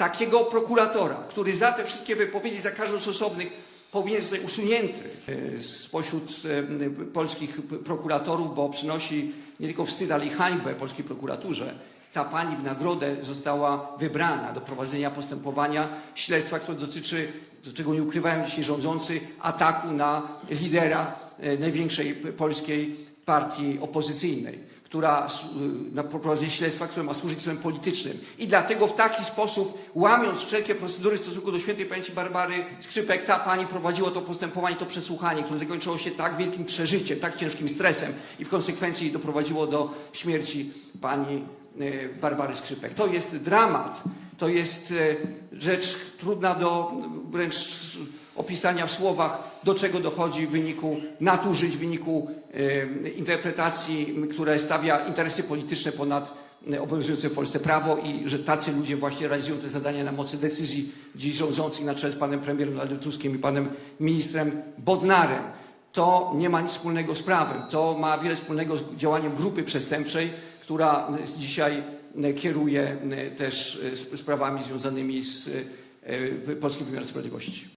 takiego prokuratora, który za te wszystkie wypowiedzi, za każdą z osobnych powinien zostać usunięty e, spośród e, polskich prokuratorów, bo przynosi nie tylko wstyd, ale i hańbę polskiej prokuraturze. Ta pani w nagrodę została wybrana do prowadzenia postępowania śledztwa, które dotyczy, do czego nie ukrywają dzisiaj rządzący, ataku na lidera e, największej polskiej partii opozycyjnej która y, na prowadzenie śledztwa, które ma służyć celem politycznym. I dlatego w taki sposób, łamiąc wszelkie procedury w stosunku do świętej pamięci Barbary Skrzypek, ta pani prowadziła to postępowanie, to przesłuchanie, które zakończyło się tak wielkim przeżyciem, tak ciężkim stresem i w konsekwencji doprowadziło do śmierci pani y, Barbary Skrzypek. To jest dramat, to jest y, rzecz trudna do wręcz opisania w słowach, do czego dochodzi w wyniku nadużyć, w wyniku interpretacji, która stawia interesy polityczne ponad obowiązujące w Polsce prawo i że tacy ludzie właśnie realizują te zadania na mocy decyzji dziś rządzących na czele z panem premierem Donaldem Tuskiem i panem ministrem Bodnarem. To nie ma nic wspólnego z prawem. To ma wiele wspólnego z działaniem grupy przestępczej, która dzisiaj kieruje też sp- sprawami związanymi z polskim wymiarem sprawiedliwości.